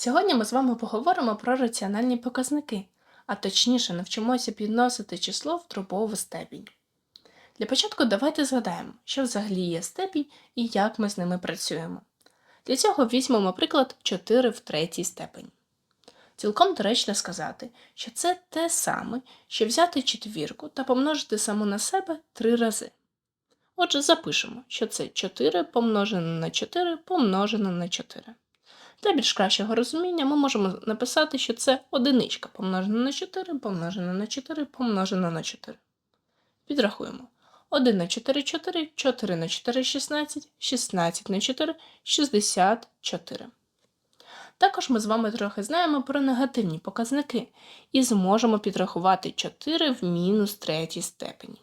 Сьогодні ми з вами поговоримо про раціональні показники, а точніше навчимося підносити число в дробову степінь. Для початку давайте згадаємо, що взагалі є степінь і як ми з ними працюємо. Для цього візьмемо приклад 4 в третій степені. Цілком доречно сказати, що це те саме, що взяти четвірку та помножити саму на себе три рази. Отже, запишемо, що це 4 помножене на 4 помножене на 4. Для більш кращого розуміння ми можемо написати, що це одиничка помножена на 4 помножена на 4 помножена на 4. Підрахуємо. 1 на 4 4, 4 на 4 16, 16 на 4 64. Також ми з вами трохи знаємо про негативні показники і зможемо підрахувати 4 в мінус третій степені.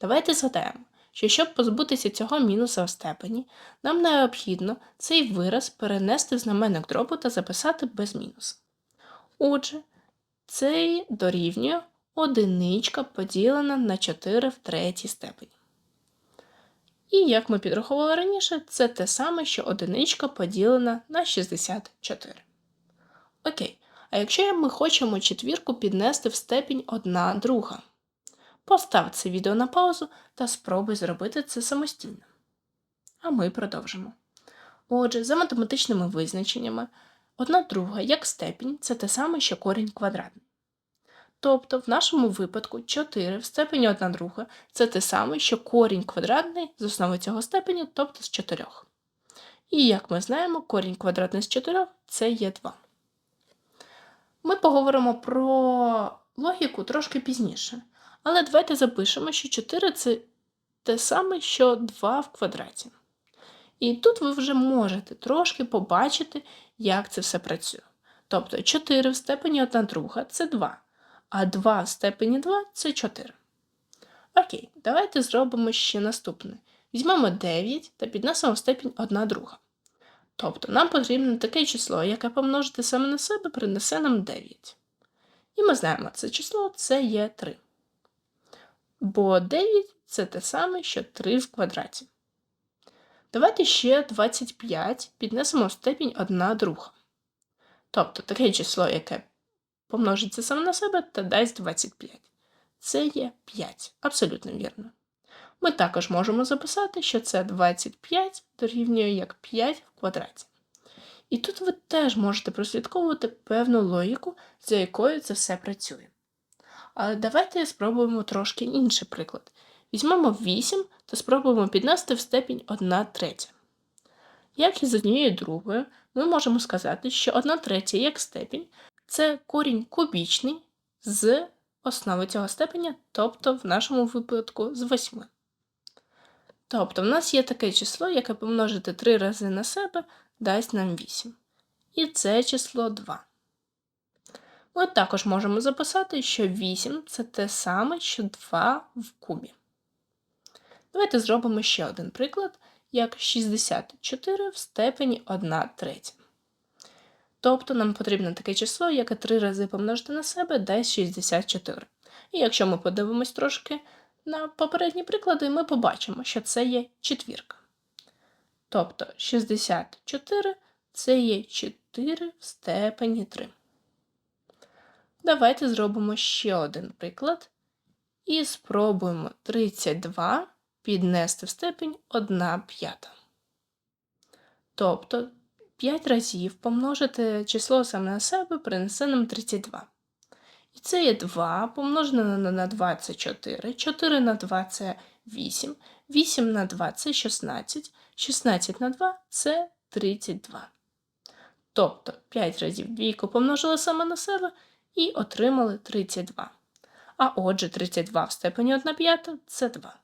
Давайте згадаємо, що щоб позбутися цього мінуса в степені, нам необхідно цей вираз перенести в знаменник дробу та записати без мінуса. Отже, цей дорівнює одиничка поділена на 4 в третій степені. І як ми підраховували раніше, це те саме, що одиничка поділена на 64. Окей, а якщо ми хочемо четвірку піднести в степінь 1 друга? Постав це відео на паузу та спробуй зробити це самостійно. А ми продовжимо. Отже, за математичними визначеннями, 1 друга як степінь це те саме, що корінь квадратний. Тобто, в нашому випадку 4 в степені 1 друга це те саме, що корінь квадратний з основи цього степеню, тобто з 4. І як ми знаємо, корінь квадратний з 4 це є 2. Ми поговоримо про логіку трошки пізніше. Але давайте запишемо, що 4 це те саме, що 2 в квадраті. І тут ви вже можете трошки побачити, як це все працює. Тобто 4 в степені 1 друга це 2, а 2 в степені 2 це 4. Окей, давайте зробимо ще наступне. Візьмемо 9 та піднесемо в степінь 1 друга. Тобто нам потрібно таке число, яке помножити саме на себе, принесе нам 9. І ми знаємо, це число це є 3 бо 9 це те саме, що 3 в квадраті. Давайте ще 25 піднесемо в степінь 1 друга. Тобто таке число, яке помножиться саме на себе та дасть 25. Це є 5. Абсолютно вірно. Ми також можемо записати, що це 25 дорівнює як 5 в квадраті. І тут ви теж можете прослідковувати певну логіку, за якою це все працює. Але давайте спробуємо трошки інший приклад. Візьмемо 8 та спробуємо піднести в степінь 1 третя. Як і з однією другою, ми можемо сказати, що 1 третя як степінь це корінь кубічний з основи цього степеня, тобто в нашому випадку з 8. Тобто в нас є таке число, яке помножити 3 рази на себе дасть нам 8. І це число 2. Ми також можемо записати, що 8 це те саме, що 2 в кубі. Давайте зробимо ще один приклад, як 64 в степені 1 третя. Тобто нам потрібно таке число, яке 3 рази помножити на себе дасть 64. І якщо ми подивимось трошки на попередні приклади, ми побачимо, що це є четвірка. Тобто 64 це є 4 в степені 3. Давайте зробимо ще один приклад. І спробуємо 32 піднести в степінь 1 п'ята. Тобто 5 разів помножити число саме на себе принесе нам 32. І це є 2 помножене на 2 це 4, 4 на 2 це 8, 8 на 2 це 16, 16 на 2 це 32. Тобто 5 разів двійку помножили саме на себе і отримали 32. А отже, 32 в степені 1 п'ята – це 2.